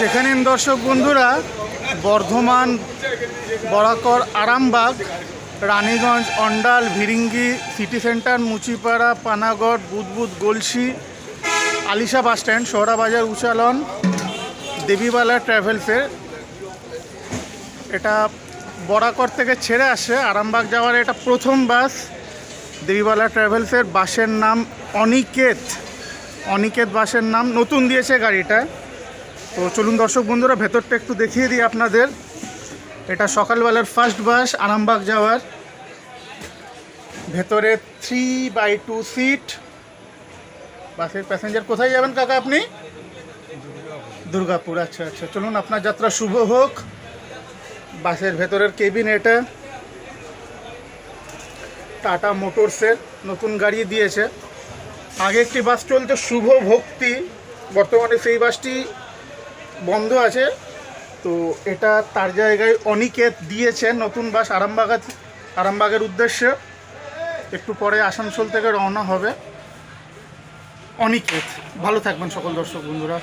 দেখে নিন দর্শক বন্ধুরা, Bardhaman, Barakar, Arambagh, Raniganj, Andal, Bhiringi, city centre, Muchipara, Panagarh, Budbud, Galsi, Alisha bus stand, Sohrabazar, Uchalan, Debibala ট্রাভেলসের এটা বরাকর থেকে ছেড়ে আসে, আরামবাগ যাওয়ার এটা প্রথম বাস। দেবীবালা ট্রাভেলসের বাসের নাম অনিকেত। অনিকেত বাসের নাম নতুন দিয়েছে গাড়িটা। তো চলুন দর্শক বন্ধুরা, ভেতরটা একটু দেখিয়ে দিই আপনাদের। এটা সকালবেলার ফার্স্ট বাস আরামবাগ যাওয়ার। ভেতরে থ্রি বাই টু সিট বাসের প্যাসেঞ্জার কোথায় যাবেন কাকা আপনি? দুর্গাপুর আচ্ছা আচ্ছা। চলুন আপনার যাত্রা শুভ হোক। বাসের ভেতরের কেবিন এটা। টাটা মোটরসের নতুন গাড়ি দিয়েছে। আগে একটি বাস চলতো শুভ ভক্তি। বর্তমানে সেই বাসটি বন্ধ আছে। তো এটা তার জায়গায় অনিকেত দিয়েছে নতুন বাস আরামবাগ আরামবাগের উদ্দেশ্যে। একটু পরে আসানসোল থেকে রওনা হবে অনিকেত। ভালো থাকবেন সকল দর্শক বন্ধুরা।